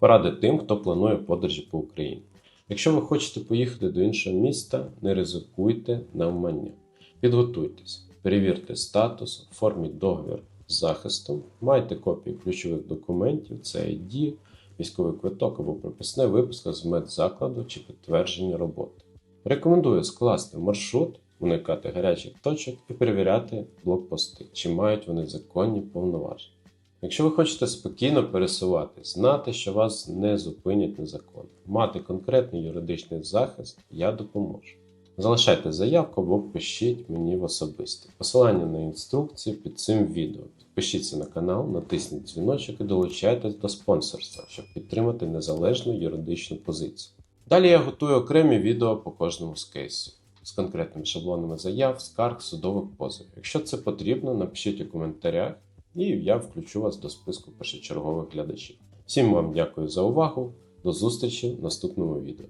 Поради тим, хто планує подорожі по Україні. Якщо ви хочете поїхати до іншого міста, не ризикуйте навмання. Підготуйтесь, перевірте статус, оформіть договір з захистом, майте копії ключових документів, це ID, військовий квиток або приписне випуска з медзакладу чи підтвердження роботи. Рекомендую скласти маршрут, уникати гарячих точок і перевіряти блокпости, чи мають вони законні повноваження. Якщо ви хочете спокійно пересуватись, знати, що вас не зупинять незаконно, мати конкретний юридичний захист, я допоможу. Залишайте заявку або пишіть мені в особисті. Посилання на інструкції під цим відео. Підпишіться на канал, натисніть дзвіночок і долучайтесь до спонсорства, щоб підтримати незалежну юридичну позицію. Далі я готую окремі відео по кожному з кейсів з конкретними шаблонами заяв, скарг, судових позовів. Якщо це потрібно, напишіть у коментарях, і я включу вас до списку першочергових глядачів. Всім вам дякую за увагу. До зустрічі в наступному відео.